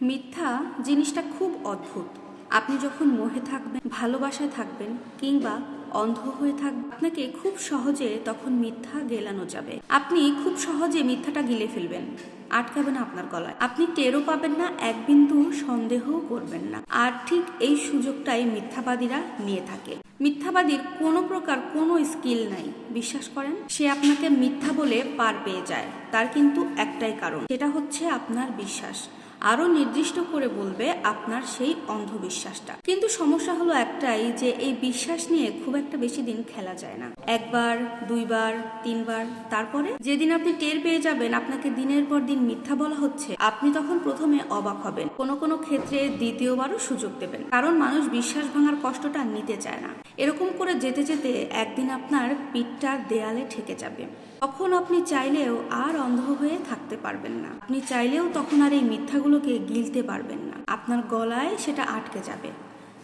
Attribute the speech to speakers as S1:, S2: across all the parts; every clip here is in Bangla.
S1: মিথ্যা জিনিসটা খুব অদ্ভুত। আপনি যখন মোহে থাকবেন, ভালোবাসায় থাকবেন কিংবা অন্ধ হয়ে থাকবেন, আপনাকে খুব সহজে তখন মিথ্যা গেলানো যাবে। আপনি খুব সহজে মিথ্যাটা গিলে ফেলবেন, আটকাবে না আপনার গলায়। আপনি টেরও পাবেন না, এক বিন্দু সন্দেহও করবেন না। আর ঠিক এই সুযোগটাই মিথ্যাবাদীরা নিয়ে থাকে। মিথ্যাবাদীর কোনো প্রকার কোনো স্কিল নাই, বিশ্বাস করেন? সে আপনাকে মিথ্যা বলে পার পেয়ে যায়, তার কিন্তু একটাই কারণ, সেটা হচ্ছে আপনার বিশ্বাস। আরও নির্দিষ্ট করে বলবে আপনার সেই অন্ধবিশ্বাসটা। কিন্তু সমস্যা হলো একটাই যে এই বিশ্বাস নিয়ে খুব একটা বেশি দিন খেলা যায় না। একবার, দুইবার, তিনবার, তারপরে? যেদিন আপনি টের পেয়ে যাবেন, আপনাকে দিনের পর দিন মিথ্যা বলা হচ্ছে, আপনি তখন প্রথমে অবাক হবেন। কোনো কোনো ক্ষেত্রে দ্বিতীয়বারও সুযোগ দেবেন। কারণ মানুষ বিশ্বাস ভাঙার কষ্টটা নিতে চায় না। এরকম করে যেতে যেতে একদিন আপনার পিঠটা দেয়ালে ঠেকে যাবে। তখন আপনি চাইলেও আর অন্ধ হয়ে থাকতে পারবেন না। আপনি চাইলেও তখন আর এই মিথ্যাগুলোকে গিলতে পারবেন না। আপনার গলায় সেটা আটকে যাবে।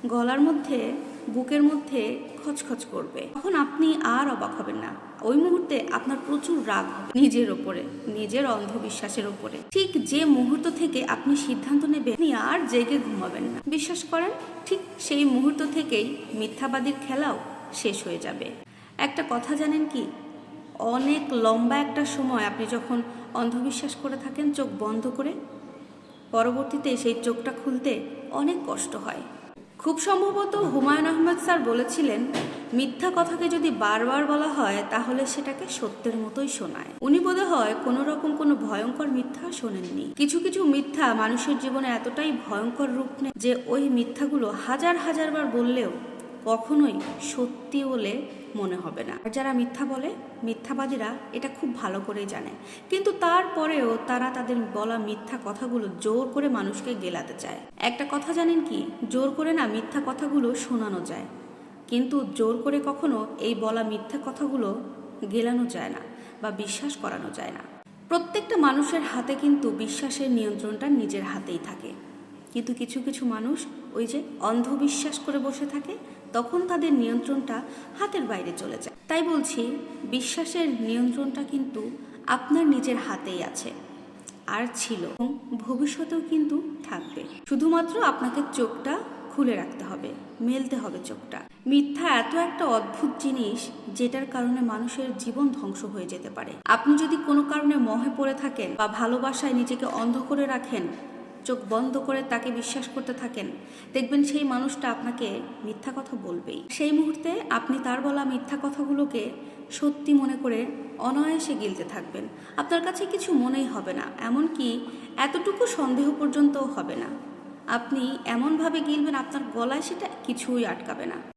S1: গলার মধ্যে, বুকের মধ্যে খচখচ করবে। তখন আপনি আর অবাক হবেন না। ওই মুহূর্তে আপনার প্রচুর রাগ হবে নিজের ওপরে, নিজের অন্ধবিশ্বাসের ওপরে। ঠিক যে মুহূর্ত থেকে আপনি সিদ্ধান্ত নেবেন, আপনি আর জেগে ঘুমাবেন না। বিশ্বাস করেন? ঠিক সেই মুহূর্ত থেকেই মিথ্যাবাদীর খেলাও শেষ হয়ে যাবে। একটা কথা জানেন কি? অনেক লম্বা একটা সময় আপনি যখন অন্ধবিশ্বাস করে থাকেন, চোখ বন্ধ করে পরবর্তীতে সেই চোখটা খুলতে অনেক কষ্ট হয়। খুব সম্ভবত হুমায়ুন আহমেদ স্যার বলেছিলেন, মিথ্যা কথাকে যদি বারবার বলা হয়, তাহলে সেটাকে সত্যের মতোই শোনায়। উনি বোধ হয় কোনো রকম কোনো ভয়ঙ্কর মিথ্যা শোনেননি। কিছু কিছু মিথ্যা মানুষের জীবনে এতটাই ভয়ঙ্কর রূপ নেয় যে ওই মিথ্যাগুলো হাজার হাজার বার বললেও কখনোই সত্যি বলে মনে হবে না। আর যারা মিথ্যা বলে, মিথ্যাবাদীরা এটা খুব ভালো করেই জানে। কিন্তু তারপরেও তারা তাদের বলা মিথ্যা কথাগুলো জোর করে মানুষকে গেলাতে চায়। একটা কথা জানেন কি? জোর করে না মিথ্যা কথাগুলো শোনানো যায়। কিন্তু জোর করে কখনো এই বলা মিথ্যা কথাগুলো গেলানো যায় না বা বিশ্বাস করানো যায় না। প্রত্যেকটা মানুষের হাতে কিন্তু বিশ্বাসের নিয়ন্ত্রণটা নিজের হাতেই থাকে। কিন্তু কিছু কিছু মানুষ ওই যে অন্ধবিশ্বাস করে বসে থাকে, তখন তাদের নিয়ন্ত্রণটা হাতের বাইরে চলে যায়। তাই বলছি, বিশ্বাসের নিয়ন্ত্রণটা কিন্তু আপনার নিজের হাতেই আছে। আর ছিল ভবিষ্যতেও কিন্তু থাকবে। শুধুমাত্র আপনাকে চোখটা খুলে রাখতে হবে, মেলতে হবে চোখটা। মিথ্যা এত একটা অদ্ভুত জিনিস, যেটার কারণে মানুষের জীবন ধ্বংস হয়ে যেতে পারে। আপনি যদি কোনো কারণে মহে পড়ে থাকেন বা ভালোবাসায় নিজেকে অন্ধ করে রাখেন চোখ বন্ধ করে তাকে বিশ্বাস করতে থাকেন, দেখবেন সেই মানুষটা আপনাকে মিথ্যা কথা বলবেই। সেই মুহূর্তে আপনি তার বলা মিথ্যা কথাগুলোকে সত্যি মনে করে অনায়াসে গিলতে থাকবেন। আপনার কাছে কিছু মনেই হবে না, এমনকি এতটুকু সন্দেহ পর্যন্তও হবে না। আপনি এমনভাবে গিলবেন, আপনার গলায় সেটা কিছুই আটকাবে না।